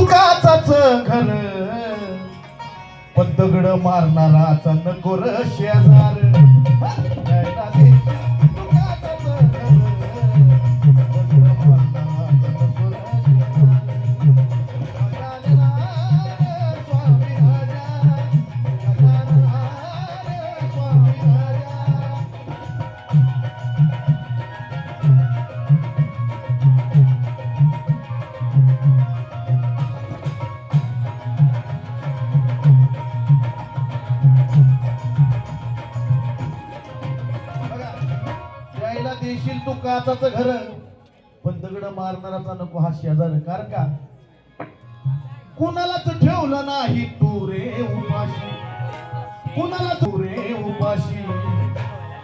तुकाचाच घर. पण दगड मारणाराचा नको र शेजार. यायला देशील तू काचाच घर. पण दगड मारणाराचा नको हा शेजार कारण का? कुणालाच ठेवलं नाही तू रे उपाशी. कुणाला तू रे उपाशी.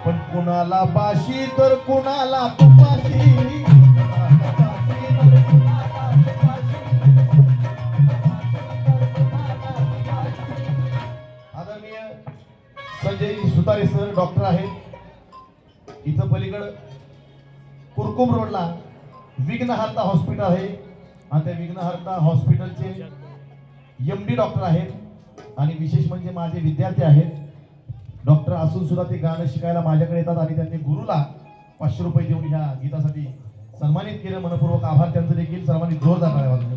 पण कुणाला बाशी तर कुणाला तुपाशी. सुतारे सर डॉक्टर आहेत. इथं पलीकडं कुरकुम रोडला विघ्नहर्ता हॉस्पिटल आहे. आणि त्या विघ्नहर्ता हॉस्पिटलचे एम डी डॉक्टर आहेत. आणि विशेष म्हणजे माझे विद्यार्थी आहेत. डॉक्टर असून सुद्धा ते गाणं शिकायला माझ्याकडे येतात आणि त्यांनी गुरुला पाचशे रुपये देऊन ह्या गीतासाठी सन्मानित केलं. मनपूर्वक आभार त्यांचं देखील. सर्वांनी जोरदार आहे वाजलं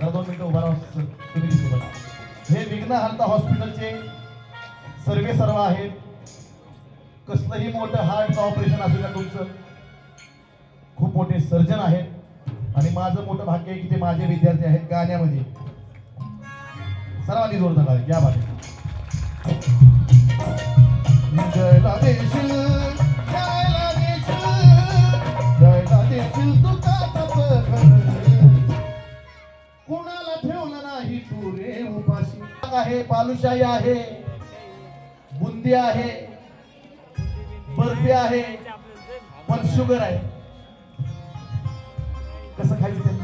जरा दोन मिनिटं उभा राहा तुम्ही हे विघ्नहर्ता हॉस्पिटलचे सर्वे सर्व आहेत. कसलंही मोठं हार्टचं ऑपरेशन असू द्या तुमचं. खूप मोठे सर्जन आहेत. आणि माझं मोठं भाग्य आहे की ते माझे विद्यार्थी आहेत गाण्यामध्ये. सर्वांनी जोर झाला या बाजू कुणाला ठेवलं नाही तू रे उपाशी? आहे पालुशाही आहे बुंदी आहे. बर्फी आहे. पण शुगर आहे. कसं खायचं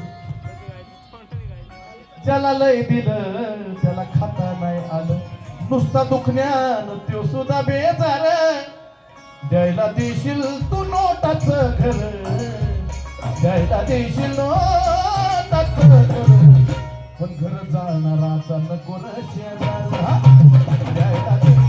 ज्याला लय दिलं त्याला खाता नाही आलं. नुसता दुखण्यान त्यो सुद्धा बेजार. द्यायला देशील तू नोटाच घर. द्यायला देशील नोटाच घर. पण घर जाळणाराचा नको र द्यायला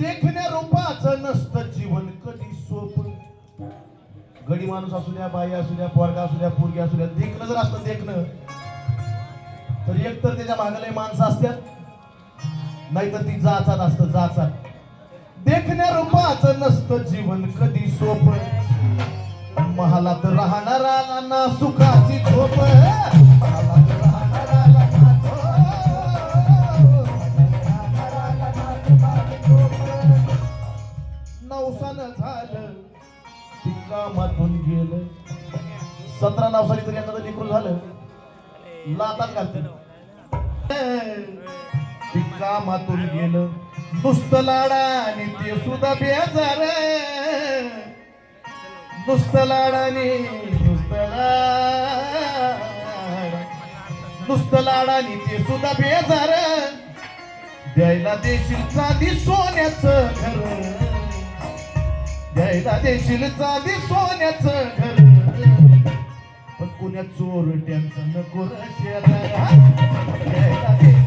देखण्या रूपाचं नसतं जीवन कधी सोप. गडी माणूस असू द्या बाई असू द्या पोरगा असू द्या पोरगी असू द्या देखणं जर असतं देखणं तर एक तर त्याच्या मागाला माणसं असतात नाहीतर ती जाचात असतं जाचात. देखण्या रूपाचं नसतं जीवन कधी सोपं. महालात राहणारा ना सुखाची झोप. झालं. ती कामातून गेलं. सतरा नवसानी तरी एखादं लेकरू झालं. लातात घालते ती कामातून गेलं. नुसतं लाडा आणि ते सुद्धा बेजार नुसतं आणि नुसतं लाड. नुसतं आणि ते सुद्धा बेजार द्यायला देशील चांदी सोन्याचं घर. द्यायला देशील चांदी सोन्याचं घर. पण कुण्या चोरट्यांचं नको र द्यायला